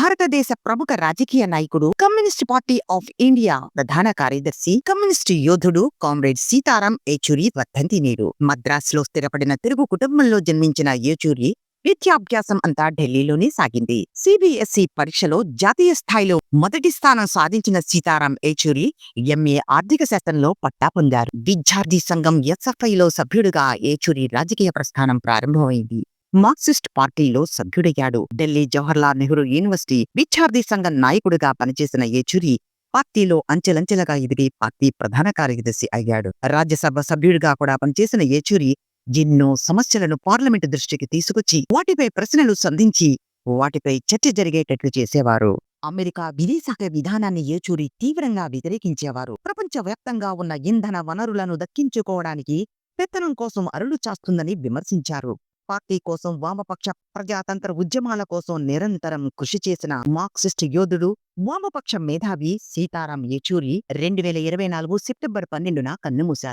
భారతదేశ ప్రముఖ రాజకీయ నాయకుడు కమ్యూనిస్ట్ పార్టీ ఆఫ్ ఇండియా ప్రధాన కార్యదర్శి కమ్యూనిస్టు యోధుడు కామ్రేడ్ సీతారాం ఏచూరి వర్ధంతి నేడు. మద్రాసులో స్థిరపడిన తెలుగు కుటుంబంలో జన్మించిన ఏచూరి విద్యాభ్యాసం అంతా ఢిల్లీలోనే సాగింది. సిబిఎస్ఈ పరీక్షలో జాతీయ స్థాయిలో మొదటి స్థానం సాధించిన సీతారాం ఏచూరి ఎంఏ ఆర్థిక శాస్త్రంలో పట్టా పొందారు. విద్యార్థి సంఘం ఎస్ఎఫ్ఐలో సభ్యుడిగా ఏచూరి రాజకీయ ప్రస్థానం ప్రారంభమైంది. మార్క్సిస్ట్ పార్టీలో సభ్యుడయ్యాడు. ఢిల్లీ జవహర్లాల్ నెహ్రూ యూనివర్సిటీ విద్యార్థి సంఘం నాయకుడిగా పనిచేసిన ఏచూరి పార్టీలో అంచెలంచెలుగా ఎదిగి పార్టీ ప్రధాన కార్యదర్శి అయ్యాడు. రాజ్యసభ సభ్యుడిగా కూడా పనిచేసిన ఏచూరి ఎన్నో సమస్యలను పార్లమెంటు దృష్టికి తీసుకొచ్చి వాటిపై ప్రశ్నలు సంధించి వాటిపై చర్చ జరిగేటట్లు చేసేవారు. అమెరికా విదేశాంగ విధానాన్ని ఏచూరి తీవ్రంగా వ్యతిరేకించేవారు. ప్రపంచవ్యాప్తంగా ఉన్న ఇంధన వనరులను దక్కించుకోవడానికి పెత్తనం కోసం అరులు చాస్తుందని విమర్శించారు. పార్టీ కోసం వామపక్ష ప్రజాతంత్ర ఉద్యమాల కోసం నిరంతరం కృషి చేసిన మార్క్సిస్ట్ యోధుడు వామపక్ష మేధావి సీతారాం యెచూరి రెండు వేల ఇరవై నాలుగు సెప్టెంబర్ పన్నెండున కన్నుమూశారు.